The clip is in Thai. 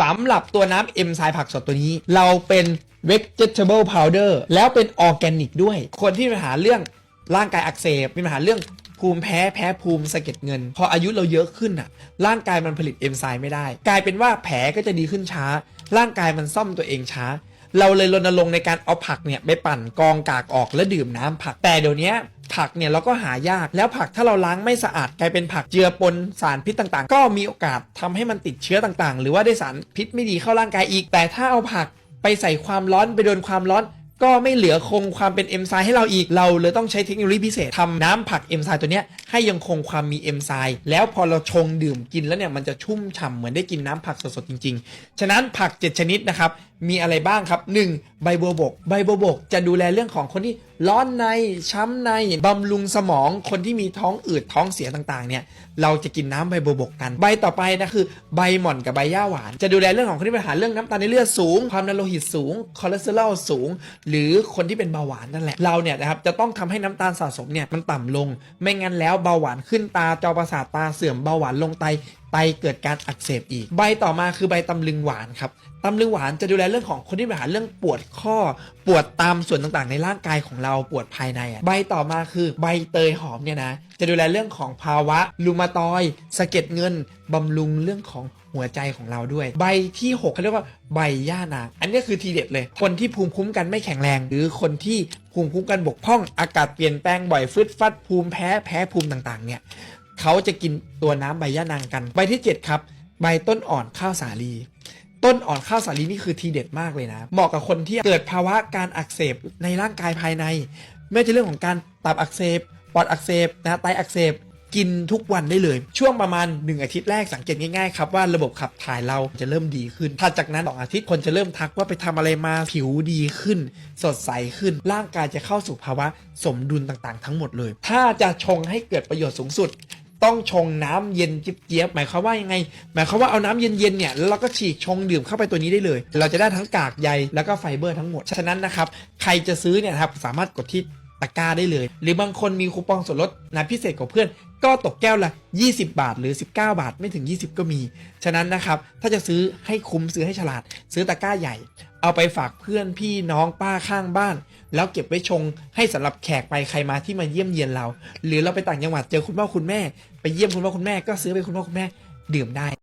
สำหรับตัวน้ำเอนไซผักสดตัวนี้ เราเป็น vegetable powder แล้วเป็นออร์แกนิกด้วย คนที่มีปัญหาเรื่องร่างกายอักเสบมีปัญหาเรื่องภูมิแพ้แพ้ภูมิสะเก็ดเงิน พออายุเราเยอะขึ้นอะ ร่างกายมันผลิตเอนไซม์ไม่ได้ กลายเป็นว่าแผลก็จะดีขึ้นช้า ร่างกายมันซ่อมตัวเองช้า เราเลยรณรงค์ในการเอาผักเนี่ยไปปั่นกองกากออกแล้วดื่มน้ำผักแต่เดี๋ยวนี้ ผักเนี่ยเราก็หายากแล้วผักถ้าเราล้างไม่สะอาดกลายเป็นผักเจือปนสารพิษต่างๆ ก็มีโอกาสทำให้มันติดเชื้อต่างๆ หรือว่าได้สารพิษไม่ดีเข้าร่างกายอีก แต่ถ้าเอาผักไปใส่ความร้อนไปโดนความร้อนก็ไม่เหลือคงความเป็นเอนไซม์ให้เราอีก เราเลยต้องใช้เทคโนโลยีพิเศษทำน้ำผักเอนไซม์ตัวเนี้ยให้ยังคงความมีเอนไซม์แล้วพอเราชงดื่มกินแล้วเนี่ยมันจะชุ่มฉ่ำเหมือนได้กินน้ำผักสดๆจริง ๆ ฉะนั้นผัก 7 ชนิดนะครับ มีอะไรบ้างครับ 1. ใบบัวบก ใบบัวบกจะดูแลเรื่องของคนที่ร้อนในช้ำในบำรุงสมองคนที่มีท้องอืดท้องเสียต่างๆเนี่ยเราจะกินน้ำใบบัวบกกัน ใบต่อไปนะคือ ใบหม่อนกับใบหญ้าหวาน จะดูแลเรื่องของคนที่ปัญหาเรื่องน้ำตาลในเลือดสูง ความดันโลหิตสูงคอเลสเตอรอลสูง หรือคนที่เป็นเบาหวานนั่นแหละเราเนี่ยนะครับจะต้องทำให้น้ำตาลสะสมเนี่ยมันต่ำลง ไม่งั้นแล้วเบาหวานขึ้นตาจอประสาทตาเสื่อมเบาหวานลงไตไตเกิดการอักเสบอีก ใบต่อมาคือใบตำลึงหวานครับตำลึงหวานจะดูแลเรื่องของคนที่มีปัญหาเรื่องปวดข้อ ปวดตามส่วนต่างๆ ในร่างกายของเราปวดภายในอะใบต่อมาคือใบเตยหอมเนี่ยนะจะดูแลเรื่องของภาวะรูมาตอยสะเก็ดเงินบำรุงเรื่องของหัวใจของเราด้วย ใบที่6เขาเรียกว่าใบย่านาง อันนี้คือทีเด็ดเลย คนที่ภูมิคุ้มกันไม่แข็งแรง หรือคนที่ภูมิคุ้มกันบกพร่องอากาศเปลี่ยนแปลงบ่อยฟึดฟัดภูมิแพ้แพ้ภูมิต่างๆเนี่ย เขาจะกินตัวน้ำใบย่านางกัน ใบที่ 7 ครับ ใบต้นอ่อนข้าวสาลี ต้นอ่อนข้าวสาลีนี่คือทีเด็ดมากเลยนะ เหมาะกับคนที่เกิดภาวะการอักเสบในร่างกายภายใน ไม่ว่าจะเรื่องของการตับอักเสบปอดอักเสบนะไตอักเสบกินทุกวันได้เลย ช่วงประมาณ 1 อาทิตย์แรกสังเกตง่ายๆครับว่าระบบขับถ่ายเราจะเริ่มดีขึ้นถัดจากนั้นสองอาทิตย์คนจะเริ่มทักว่าไปทำอะไรมาผิวดีขึ้น สดใสขึ้น ร่างกายจะเข้าสู่ภาวะสมดุลต่างๆ ทั้งหมดเลย ถ้าจะชงให้เกิดประโยชน์สูงสุด ต้องชงน้ำเย็นจิบเจี๊ยบหมายความว่ายังไง หมายความว่าเอาน้ำเย็นๆเนี่ยแล้วเราก็ฉีกชงดื่มเข้าไปตัวนี้ได้เลย เราจะได้ทั้งกากใยแล้วก็ไฟเบอร์ทั้งหมด ฉะนั้นนะครับใครจะซื้อเนี่ยครับสามารถกดที่ตะกร้าได้เลย หรือบางคนมีคูปองส่วนลดนะพิเศษกว่าเพื่อนก็ตกแก้วละ 20 บาทหรือ 19 บาทไม่ถึง 20 ก็มี ฉะนั้นนะครับ ถ้าจะซื้อให้คุ้มซื้อให้ฉลาด ซื้อตะกร้าใหญ่ เอาไปฝากเพื่อนพี่น้องป้าข้างบ้าน แล้วเก็บไว้ชงให้สำหรับแขกไปใครมาที่มาเยี่ยมเยียนเรา หรือเราไปต่างจังหวัดเจอคุณพ่อคุณแม่ ไปเยี่ยมคุณพ่อคุณแม่ก็ซื้อไปคุณพ่อคุณแม่ดื่มได้